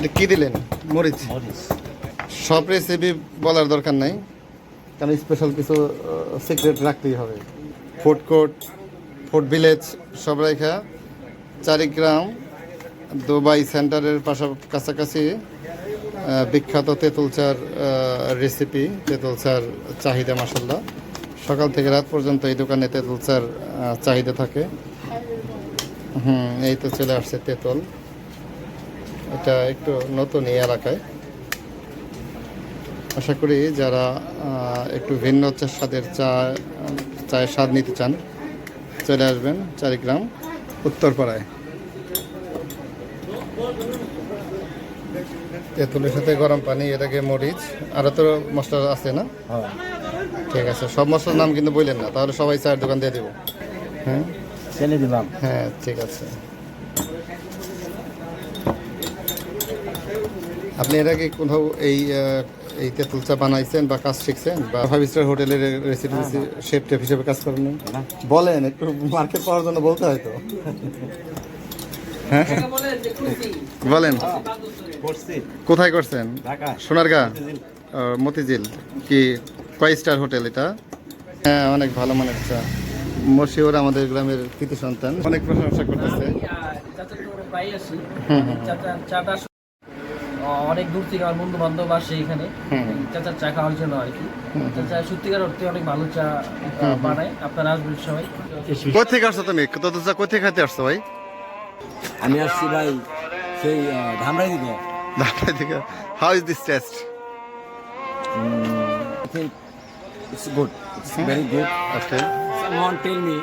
এটা কি দিলেন? মরিচ? মরিচ। সব রেসিপি বলার দরকার নাই। কারণ স্পেশাল কিছু সিক্রেট রাখতেই হবে। ফুড কোর্ট ফুড ভিলেজ সব রেখা চারিগ্রাম দুবাই সেন্টারের পাশা কাছাকাছি বিখ্যাত তেঁতুল চার রেসিপি তেঁতুল চার চাহিদা মাসাল্লাহ সকাল থেকে রাত পর্যন্ত এই দোকানে তেঁতুল চার চাহিদা থাকে। হুম এই তো চলে আসছে তেঁতুল। এটা একটু নতুন এই এলাকায়। আশা করি যারা একটু ভিন্ন স্বাদের চা চায়ের স্বাদ নিতে চান চলে আসবেন চারিগ্রাম উত্তরপাড়ায়। তেঁতুলের সাথে গরম পানি এটাকে মরিচ আরও তো মশলা আছে না? হ্যাঁ। ঠিক আছে সব মশলার নাম কিন্তু বললেন না তাহলে সবাই চায়ের দোকান দিয়ে দেবো। হ্যাঁ? দিলাম। হ্যাঁ ঠিক আছে। আপনি এর আগে কোথাও এই এই তেঁতুল চা বানাইছেন বা কাজ শিখছেন বা ফাইভ স্টার হোটেলের রেসিপি শেফ টেফ হিসেবে কাজ করেন না। বলেন একটু মার্কেট পাওয়ার জন্য বলতে হয় তো। হ্যাঁ? বলেন কোথায় করছেন? ঢাকা। সোনারগাঁ? মতিঝিল। কি কয় স্টার হোটেল এটা? হ্যাঁ অনেক ভালো মানের চা মশিউর আমাদের গ্রামের কৃতি সন্তান। অনেক প্রশংসা করতেছে। হুম, হুম। চাচা চাটা আসলে, আহ, অনেক দূর থেকে আমার বন্ধু বান্ধব আসে এখানে। চাচার চা খাওয়ার জন্য আর কি। চাচা সত্যিকার অর্থে অনেক ভালো চা বানায়। আপনারা আসবেন সবাই। কোথা থেকে আসছো তুমি? কত চা কোথা খাইতে আসছো ভাই? আমি আসছি ভাই সেই ধামরাই দিকে। ঢাকা থেকে how is this taste I think it's good. It's very good. Okay Someone tell me.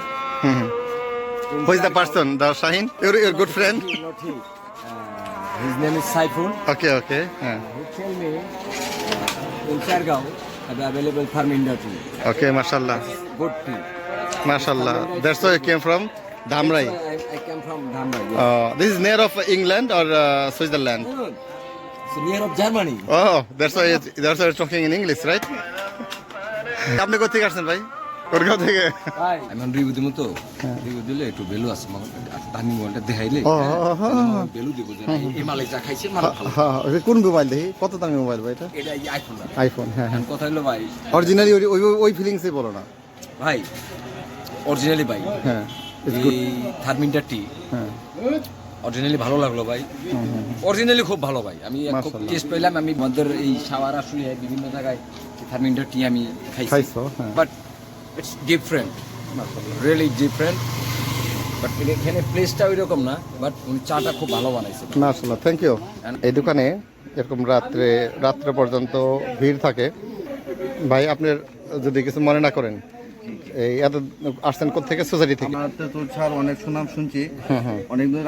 Who is the person the Shahin your your good friend Not he. Uh, his name is Saiful. Okay okay হ্যাঁ He tell me uh, in Chargaon have available farm industry. ওকে মাশাআল্লাহ Good tea. মাশাআল্লাহ that's why came from Dhamrai I, I came from Dhamrai. Yes. This is near of England or Switzerland Good. It's near of Germany. Oh, that's why it- that's why you're talking in English, right? আপনি কোথা আসছেন ভাই কোরগাঁও থেকে. আমি review দিব তো review দিলে একটু ভ্যালু আছে টার্নিং পয়েন্টটা দেখাইলে ও। ভ্যালু দিব যে এই মালে যা খাইছে মানে ভালো। হ্যাঁ হ্যাঁ, কোন মোবাইল দেখি? কত দামি মোবাইল ভাই এটা? এটা আইফোন আইফোন হ্যাঁ হ্যাঁ। কথা হলো ভাই অরিজিনালি ওই ওই- ফিলিংসই বলো না। ভাই অরিজিনালি ভাই হ্যাঁ এই গুড থার্মিনটার টি হ্যাঁ। অরিজিনালি ভালো লাগল ভাই। অরিজিনালি খুব ভালো ভাই। আমি খুব টেস্ট পেলাম আমি মধ্যের এই শাওয়ার আসলে বিভিন্ন জায়গায় থার্মিনটার টি আমি খাইছি। হ্যাঁ। But it's different really different but এখানে প্লেসটা ওই রকম না বাট উনি চাটা খুব ভালো বানাইছে। মাশাআল্লাহ থ্যাংক ইউ এই দোকানে এরকম রাত্রে রাত্রে পর্যন্ত ভিড় থাকে। ভাই আপনার যদি কিছু মনে না করেন। এত আসছেন সোসাইটি থেকে? তো ছাড় অনেক সুনাম শুনছি। হুম হুম অনেক দিন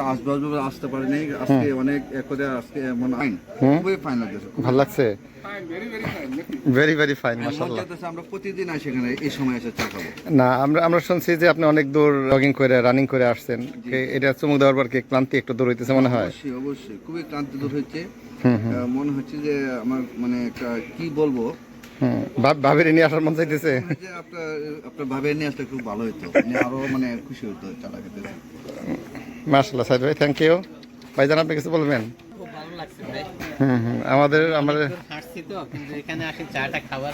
আসতে পারিনি। আজকে অনেক করে আজকে মানে ফাইন খুবই ফাইন লাগছে ভালো লাগছে? ভেরি ভেরি ফাইন মাশাআল্লাহ। আমরা প্রতিদিন আসি এখানে এই সময় এসে চা খাব। না আমরা আমরা শুনছি যে আপনি অনেক দূর জগিং করে রানিং করে আসছেন। এটা চুমুক দেওয়ার পর কি ক্লান্তি একটু দূর হইতেছে মনে হয়? অবশ্যই অবশ্যই। খুবই ক্লান্তি দূর হচ্ছে। মনে হচ্ছে যে আমার মানে কি বলব? ভাবের নিয়ে আসার মন চাইতেছে। আপনার আপনার ভাবে নিয়ে আসলে খুব ভালো হতো মানে আরও মানে খুশি হতো চালা খেতে সাইদ ভাই থ্যাংক ইউ ভাইজান আপনি কিছু বলবেন? খুব ভালো লাগছে ভাই। হুম হুম আমাদের আমাদের হাঁটছি তো কিন্তু এখানে আসি চাটা খাবার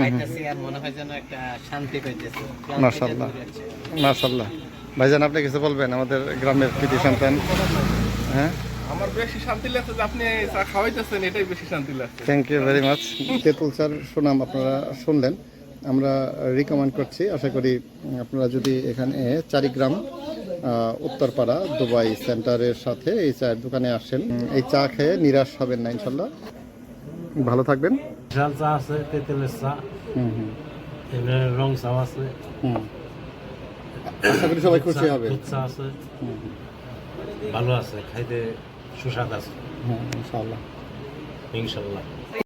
খাইতেছি আর মনে হয় যেন একটা শান্তি পাইতেছি। ক্লান্তিটা মাশাআল্লাহ। দূর হচ্ছে। মাশাল্লাহ ভাইজান আপনি কিছু বলবেন? আমাদের গ্রামের কৃতি সন্তান। হ্যাঁ? আমার বেশি শান্তি লাগছে যে আপনি চা খাওয়াইতেছেন এটাই বেশি শান্তি লাগছে। থ্যাংক ইউ ভেরি মাচ তেঁতুল চার সুনাম আপনারা শুনলেন। আমরা রিকমেন্ড করছি আশা করি আপনারা যদি এখানে চারিগ্রাম উত্তরপাড়া দুবাই সেন্টারের সাথে এই চায়ের দোকানে আসেন এই চা খেয়ে নিরাশ হবেন না ইনশাল্লাহ। ভালো থাকবেন। ঝাল চা আছে তেঁতুলের চা। হুম হুম। রং চা আছে। হুম। আশা করি সবাই খুশি হবে। চা আছে। হুম। ভালো আছে খাইতে সুস্বাদ আছে। হুম ইনশাআল্লাহ। ইনশাল্লাহ